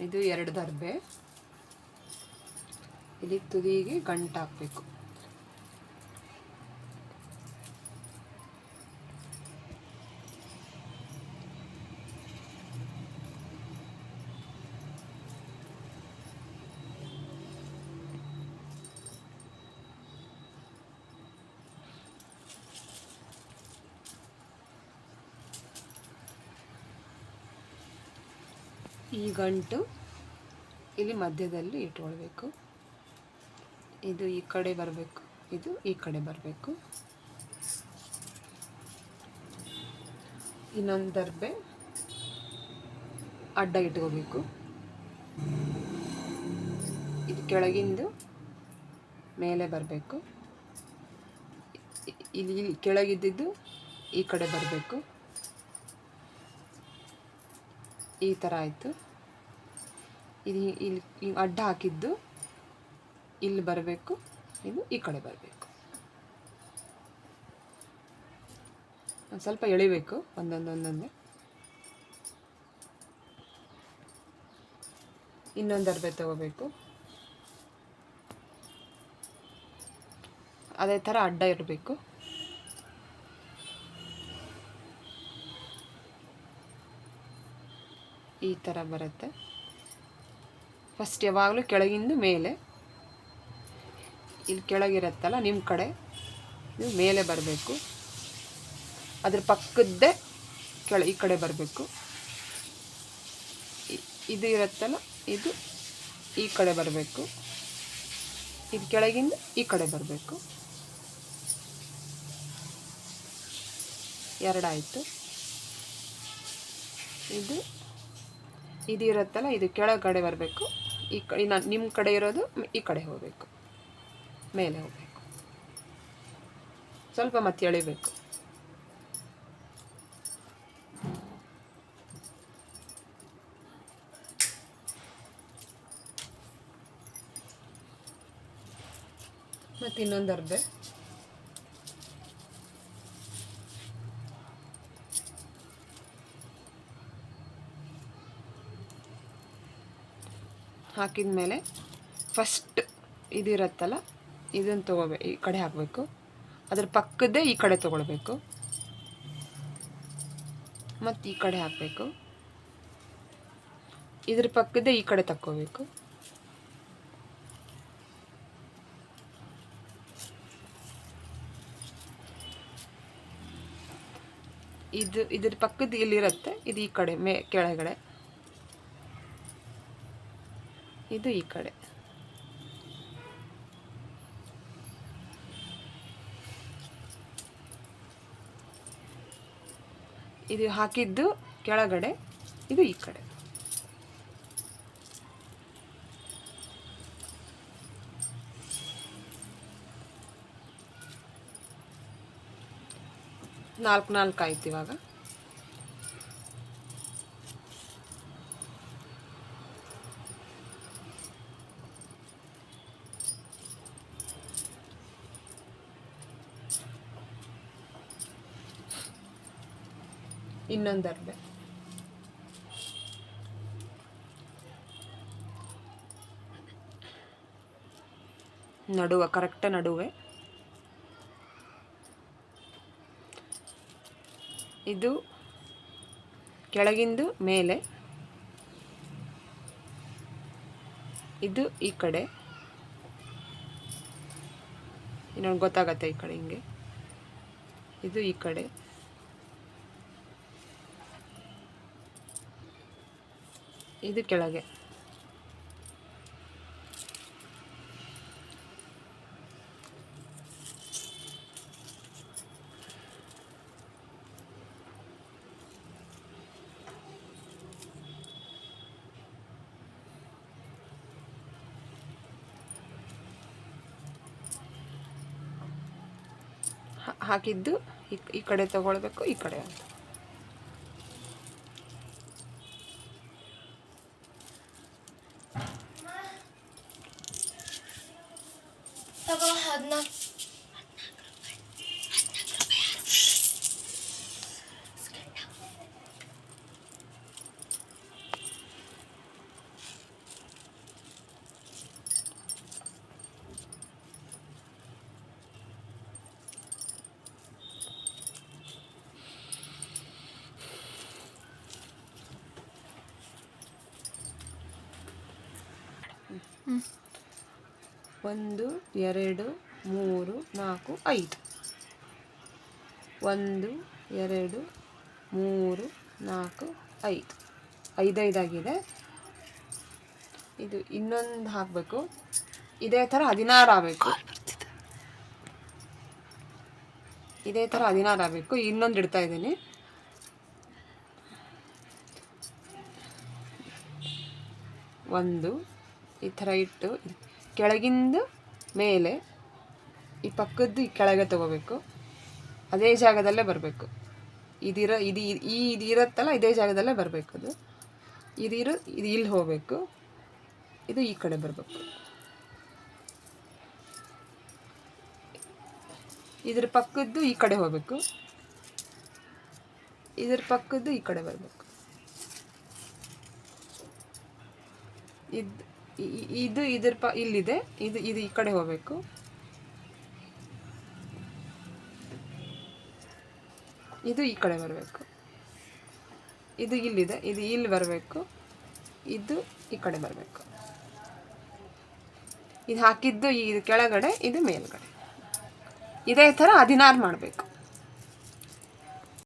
ಇದು ಎರಡು ದರ್ಬೆ. ಇಲ್ಲಿ ತುದಿಗೆ ಗಂಟು ಈ ಗಂಟು ಇಲ್ಲಿ ಮಧ್ಯದಲ್ಲಿ ಇಟ್ಕೊಳ್ಬೇಕು. ಇದು ಈ ಕಡೆ ಬರಬೇಕು, ಇದು ಈ ಕಡೆ ಬರಬೇಕು. ಇನ್ನೊಂದು ದರ್ಬೆ ಅಡ್ಡ ಇಟ್ಕೋಬೇಕು. ಇದು ಕೆಳಗಿಂದು ಮೇಲೆ ಬರಬೇಕು. ಇಲ್ಲಿ ಕೆಳಗಿದ್ದಿದ್ದು ಈ ಕಡೆ ಬರಬೇಕು. ಈ ಥರ ಆಯಿತು. ಇದು ಇಲ್ಲಿ ಅಡ್ಡ ಹಾಕಿದ್ದು ಇಲ್ಲಿ ಬರಬೇಕು, ಇದು ಈ ಕಡೆ ಬರಬೇಕು. ಒಂದು ಸ್ವಲ್ಪ ಎಳಿಬೇಕು ಒಂದೊಂದೊಂದೊಂದೇ ಇನ್ನೊಂದು ಅರ್ಬೆ ತಗೋಬೇಕು. ಅದೇ ಥರ ಅಡ್ಡ ಇರಬೇಕು. ಈ ಥರ ಬರುತ್ತೆ. ಫಸ್ಟ್ ಯಾವಾಗಲೂ ಕೆಳಗಿಂದು ಮೇಲೆ. ಇಲ್ಲಿ ಕೆಳಗಿರುತ್ತಲ್ಲ ನಿಮ್ಮ ಕಡೆ. ಇದು ಮೇಲೆ ಬರಬೇಕು. ಅದ್ರ ಪಕ್ಕದ್ದೇ ಕೆಳ, ಈ ಕಡೆ ಬರಬೇಕು. ಇದು ಇರುತ್ತಲ್ಲ, ಇದು ಈ ಕಡೆ ಬರಬೇಕು. ಇದು ಕೆಳಗಿಂದ ಈ ಕಡೆ ಬರಬೇಕು. ಎರಡಾಯಿತು. ಇದು ಇದು ಇರುತ್ತಲ್ಲ ಇದು ಕೆಳಗಡೆ ಬರಬೇಕು. ಈ ಕಡೆ ನಿಮ್ಮ ಕಡೆ ಇರೋದು ಈ ಕಡೆ ಹೋಗಬೇಕು. ಮೇಲೆ ಹೋಗಬೇಕು. ಸ್ವಲ್ಪ ಮತ್ತೆ ಎಳಿಬೇಕು. ಮತ್ತು ಇನ್ನೊಂದು ಅರ್ಧೆ. ಹಾಕಿದ ಮೇಲೆ ಫಸ್ಟ್ ಇದಿರತ್ತಲ್ಲ, ಇದನ್ನು ತೊಗೋಬೇಕು ಈ ಕಡೆ ಹಾಕಬೇಕು. ಅದ್ರ ಪಕ್ಕದ್ದೇ ಈ ಕಡೆ ತೊಗೊಳ್ಬೇಕು. ಮತ್ತು ಈ ಕಡೆ ಹಾಕಬೇಕು. ಇದ್ರ ಪಕ್ಕದ್ದೇ ಈ ಕಡೆ ತಕ್ಕೋಬೇಕು. ಇದು, ಇದ್ರ ಪಕ್ಕದ ಇಲ್ಲಿರುತ್ತೆ, ಇದು ಈ ಕಡೆ ಮೇ, ಕೆಳಗಡೆ. ಇದು ಈ ಕಡೆ. ಇದು ಹಾಕಿದ್ದು ಕೆಳಗಡೆ ಇದು ಈ ಕಡೆ. ನಾಲ್ಕು ನಾಲ್ಕು ಆಯ್ತು ಇವಾಗ. ಇನ್ನೊಂದು ನಡುವೆ ಕರೆಕ್ಟ ನಡುವೆ. ಇದು ಕೆಳಗಿಂದು ಮೇಲೆ. ಇದು ಈ ಕಡೆ. ಇನ್ನೊಂದು ಗೊತ್ತಾಗತ್ತೆ ಈ ಕಡೆ ಹಿಂಗೆ. ಇದು ಈ ಕಡೆ. ಇದು ಕೆಳಗೆ. ಹಾಕಿದ್ದು ಈ ಕಡೆ ತಗೊಳ್ಬೇಕು ಈ ಕಡೆ ಅಂತ. सगळं हातना Mm-hmm. ಒಂದು ಎರಡು ಮೂರು ನಾಲ್ಕು ಐದು. ಒಂದು ಎರಡು ಮೂರು ನಾಲ್ಕು ಐದು. ಐದೈದಾಗಿದೆ. ಇದು ಇನ್ನೊಂದು ಹಾಕಬೇಕು. ಇದೇ ಥರ ಹದಿನಾರು ಆಗಬೇಕು. ಇದೇ ಥರ ಹದಿನಾರು ಆಗಬೇಕು. ಇನ್ನೊಂದು ಇಡ್ತಾ ಇದ್ದೀನಿ. ಒಂದು ಈ ಥರ ಇಟ್ಟು ಕೆಳಗಿಂದ ಮೇಲೆ ಈ ಪಕ್ಕದ್ದು ಈ ಕೆಳಗೆ ತಗೋಬೇಕು. ಅದೇ ಜಾಗದಲ್ಲೇ ಬರಬೇಕು. ಇದಿರ, ಇದು, ಈ ಇದು ಇರುತ್ತಲ್ಲ, ಇದೇ ಜಾಗದಲ್ಲೇ ಬರಬೇಕು ಅದು. ಇದಿರು, ಇದು ಇಲ್ಲಿ ಹೋಗಬೇಕು. ಇದು ಈ ಕಡೆ ಬರಬೇಕು. ಇದ್ರ ಪಕ್ಕದ್ದು ಈ ಕಡೆ ಹೋಗಬೇಕು. ಇದ್ರ ಪಕ್ಕದ್ದು ಈ ಕಡೆ ಬರಬೇಕು. ಇದು ಇದು ಇದ್ರ ಪ ಇಲ್ಲಿದೆ. ಇದು ಇದು ಈ ಕಡೆ ಹೋಗಬೇಕು. ಇದು ಈ ಕಡೆ ಬರಬೇಕು. ಇದು ಇಲ್ಲಿದೆ. ಇದು ಇಲ್ಲಿ ಬರಬೇಕು. ಇದು ಈ ಕಡೆ ಬರಬೇಕು. ಇದು ಹಾಕಿದ್ದು ಇದು ಕೆಳಗಡೆ, ಇದು ಮೇಲ್ಗಡೆ. ಇದೇ ಥರ ಹದಿನಾರು ಮಾಡಬೇಕು.